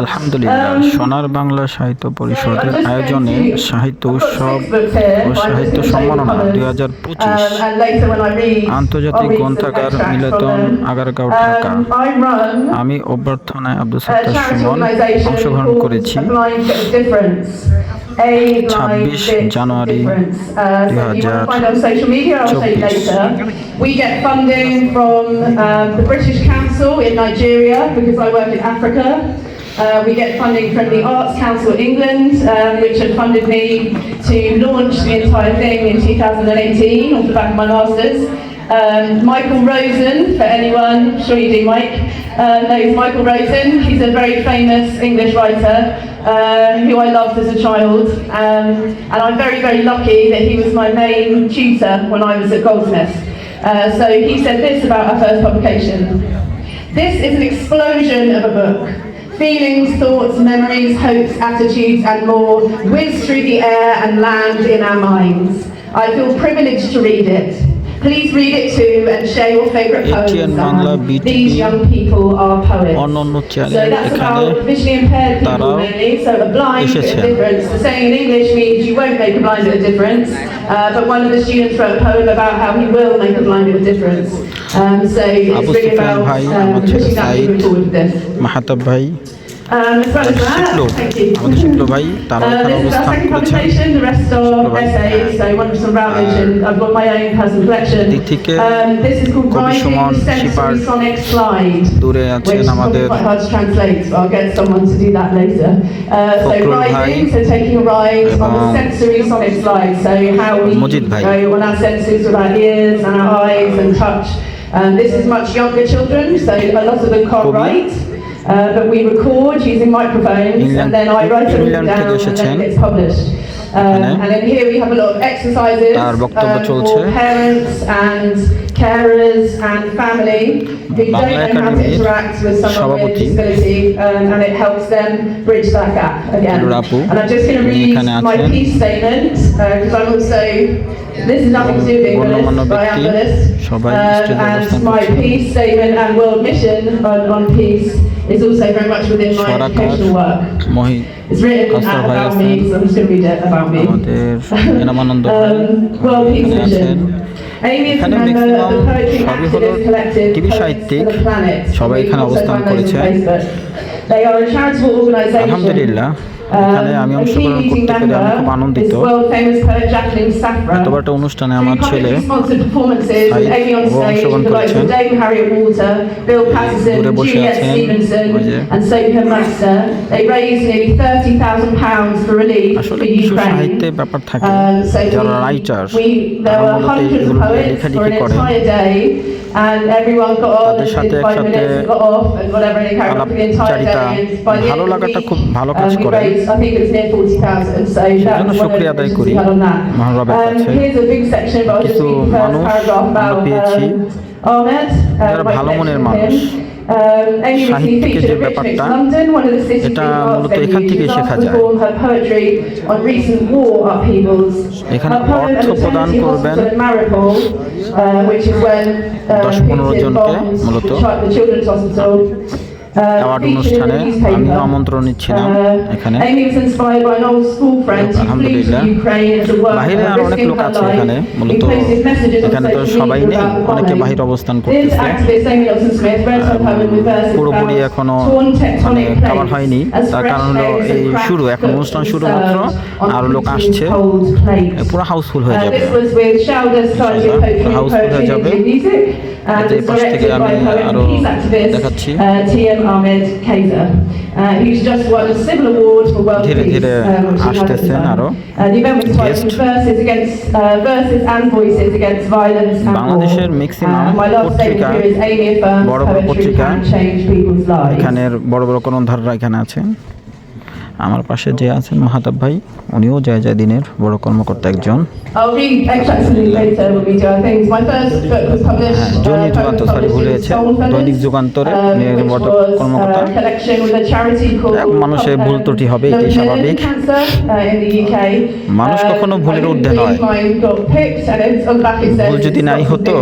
আলহামদুলিল্লাহ সোনার বাংলা সাহিত্য পরিষদের আয়োজনে সাহিত্য উৎসব ও সাহিত্য সম্মাননা দুই হাজার পঁচিশ আন্তর্জাতিক গ্রন্থাগার মিলতন আগারগাঁও ঢাকা। আমি অভ্যর্থনায় আব্দুল সত্তার সুমন অংশগ্রহণ করেছি। ছাব্বিশ জানুয়ারি দুই হাজার চব্বিশ We get funding from um, the British Council in Nigeria because I work in Africa. Uh, we get funding from the Arts Council England, um, which had funded me to launch the entire thing in 2018 off the back of my masters. Um, Michael Rosen, for anyone, sure you do, Mike, uh, knows Michael Rosen. He's a very famous English writer uh, who I loved as a child. Um, and I'm very, very lucky that he was my main tutor when I was at Goldsmiths. Uh, so he said this about our first publication. This is an explosion of a book. Feelings, thoughts, memories, hopes, attitudes, and more whiz through the air and land in our minds. I feel privileged to read it. Please read it too and share your favourite poems. Bangla, These young people are poets. অন্যান্য So that's about visually impaired people mainly. So a blind bit of difference. The saying in English means you won't make a blind bit of difference. Uh, but one of the students wrote a poem about how he will make a blind bit of difference. Um, so it's really about um, pushing that forward with this. Mahtab ভাই Um, you. আমাদের শিখলো ভাই তারা Uh, অবস্থান করেছেন. দিক থেকে Um, this is called কবি সুমন শিপার দূরে আছেন আমাদের quite hard to translate, but I'll get someone to do that later. Uh, so Fakhrul ভাই riding, so taking a ride on the এবং sensory sonic slide, so how we Majid ভাই। and. Um, this is much younger children, so a lot of them can't write. uh, but we record using microphones and then I write it down and then it's published. Um, and then here we have a lot of exercises um, uh, for parents and carers and family. Who don't know how to interact with someone with a disability um, and it helps them bridge that gap again. And I'm just going to read my peace statement because uh, I'm also this is nothing to do with being but I am Buddhist. And my peace statement and world mission on, on peace. Is also very much within my educational work. It's written about me, so I'm just going to read it about me. Um, World Peace Vision. Mission. এখানে member of the Poetry সবই হলো TV সাহিত্যিক। for the Planet. সবাই এখানে অবস্থান করেছে। Facebook. They are a charitable organisation. আলহামদুলিল্লাহ এখানে আমি অংশগ্রহণ করতে পেরে খুব আনন্দিত। গতবারটা অনুষ্ঠানে আমার ছেলে অংশগ্রহণ করেছেন। বসে আছেন আসলে কিছু সাহিত্যের ব্যাপার থাকে। যারা রাইটার তারা মূলত এগুলো সাথে একসাথে আলাপচারিতা ভালো লাগাটা খুব ভালো কাজ করে raised, I think it was near 40,000, so that সেজন্য was one of শুকরিয়া the আদায় করি we had on that. মহান রবের Um, কাছে। here's a big section, but I'll just কিছু read the first মানুষ paragraph আমরা about পেয়েছি, um, Ahmed, uh, যারা ভালো মনের মানুষ। him. Um, সাহিত্যিকের যে ব্যাপারটা, এটা মূলত এখান was শেখা যায়। এখানে অর্থ প্রদান করবেন uh, um, 10-15 Putin জনকে মূলত অ্যাওয়ার্ড অনুষ্ঠানে আমি আমন্ত্রণ নিচ্ছিলাম এখানে। আলহামদুলিল্লাহ। বাহিরে আর অনেক লোক আছে এখানে মূলত এখানে তো সবাই নেই অনেকে বাহির অবস্থান করতেছে। পুরোপুরি এখনও মানে কাবার হয়নি। তার কারণ হল এই শুরু এখন অনুষ্ঠান শুরু মাত্র আরও লোক আসছে। পুরো হাউসফুল হয়ে যাবে। হাউসফুল হয়ে যাবে। এই থেকে আমি আরও দেখাচ্ছি। Uh. Ahmed Kaiser, uh, who's just won a civil award for world ধীরে peace. ধীরে uh, has আসতেছেন আরও Uh, the event was titled. Verses against uh, Verses and Voices Against Violence and War. বাংলাদেশের maximum Uh, my last statement পত্রিকা, here is Amy affirms বড় বড় poetry পত্রিকা, can change people's lives. এখানের বড় বড় কলমধাররা এখানে আছে আমার পাশে যে আছেন মাহাতাব ভাই উনিও যায় যায় দিনের বড় কর্মকর্তা একজন। হ্যাঁ, দৈনিক যুগান্তর সরি ভুলে দৈনিক যুগান্তরে বড় কর্মকর্তা। মানুষের ভুল ত্রুটি হবে এটাই স্বাভাবিক। মানুষ কখনো ভুলের ঊর্ধ্বে নয়। ভুল যদি নাই হতো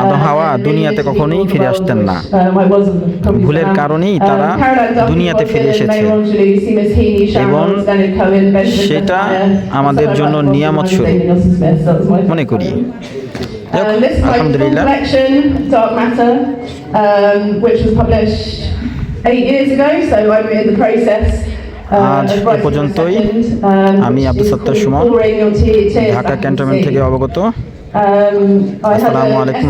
আদম হাওয়া দুনিয়াতে কখনোই ফিরে আসতেন না। ভুলের কারণেই তারা দুনিয়াতে ফিরে এসেছে। এবং সেটা আমাদের জন্য নিয়ামত শুরু মনে করি। আজ এ পর্যন্তই। আমি আব্দুল সত্তার সুমন ঢাকা ক্যান্টনমেন্ট থেকে অবগত। আসসালামু আলাইকুম